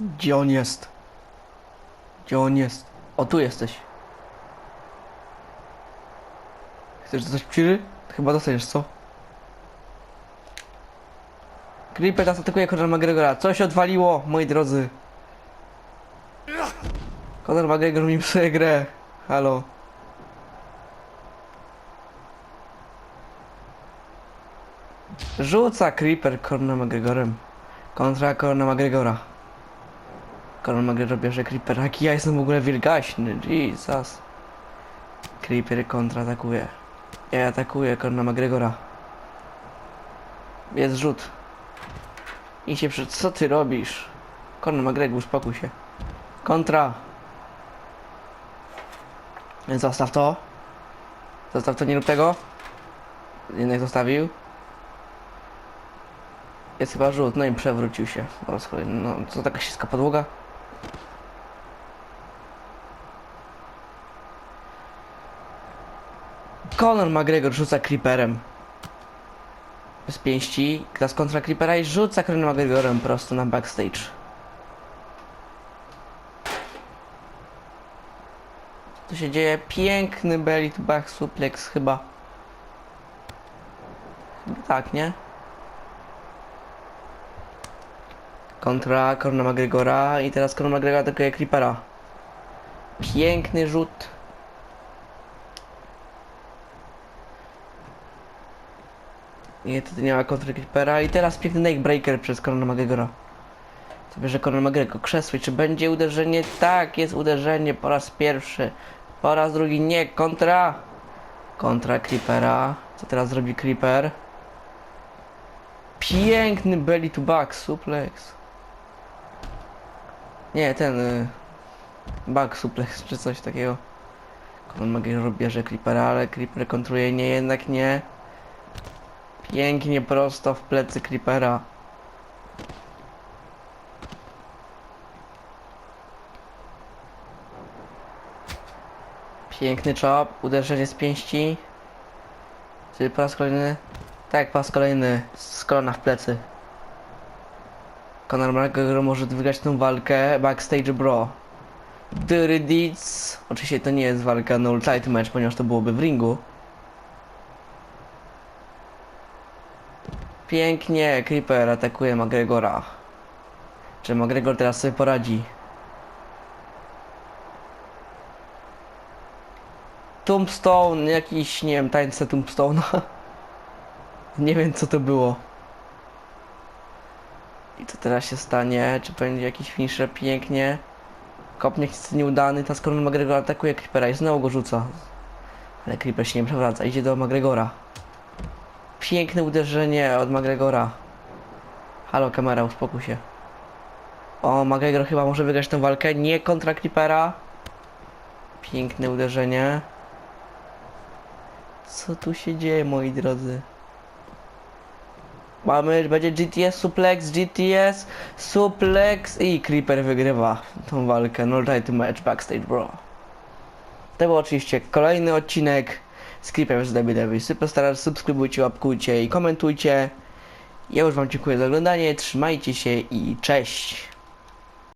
Gdzie on jest? Gdzie on jest? O, tu jesteś. Chcesz coś psiry? Chyba dostaniesz, co? Creeper nas atakuje Conor McGregora. Coś odwaliło, moi drodzy. Conor McGregor mi psuje grę. Halo. Rzuca Creeper Conor McGregorem. Kontra Conor McGregora. Conor McGregor bierze Creeper. Jaki ja jestem w ogóle wielgaśny. Jesus. Creeper kontratakuje. Ja atakuję Conor McGregora. Jest rzut. I się przed... Co ty robisz? Conor McGregor, uspokój się. Kontra. Zostaw to. Zostaw to, nie rób tego. Jednak zostawił. Jest chyba rzut, no i przewrócił się. Po raz kolejny. No, co taka śliska podłoga? Conor McGregor rzuca creeperem. Bez pięści. Klas kontra creepera i rzuca Conor McGregorem prosto na backstage. Tu się dzieje? Piękny belly to back suplex. Chyba tak, nie? Kontra Conor McGregora i teraz Conor McGregor atakuje Creepera. Piękny rzut. Nie, tutaj nie ma kontry Creepera i teraz piękny Neckbreaker przez Conor McGregora. Co bierze Conor McGregor? Krzesło. Czy będzie uderzenie? Tak, jest uderzenie po raz pierwszy. Po raz drugi nie. Kontra. Kontra Creepera. Co teraz zrobi Creeper? Piękny belly to back suplex. Nie, ten y, back suplex czy coś takiego. Conor McGregor bierze Creepera, ale Creeper kontruje nie, jednak nie. Pięknie prosto w plecy Creepera. Piękny chop, uderzenie z pięści. Czy po raz kolejny? Tak, po raz kolejny z kolana w plecy. Conor McGregor może wygrać tę walkę backstage bro. Dirty Deeds. Oczywiście to nie jest walka no title match, ponieważ to byłoby w ringu. Pięknie, Creeper atakuje McGregora. Czy McGregor teraz sobie poradzi? Tombstone, jakiś, nie wiem, tańce Tombstone'a. nie wiem co to było. I co teraz się stanie? Czy będzie jakiś finisher pięknie? Kopniak jest nieudany, teraz Conor McGregor atakuje Creepera i znowu go rzuca. Ale Creeper się nie przewraca, idzie do McGregora. Piękne uderzenie od McGregora. Halo kamera, uspokój się. O, McGregor chyba może wygrać tę walkę. Nie kontra Creepera. Piękne uderzenie. Co tu się dzieje, moi drodzy? Mamy, będzie GTS, suplex, GTS, suplex i Creeper wygrywa tą walkę. No title match backstage, bro. To był oczywiście kolejny odcinek z Creeperem z WWE Superstar. Subskrybujcie, łapkujcie i komentujcie. Ja już wam dziękuję za oglądanie, trzymajcie się i cześć!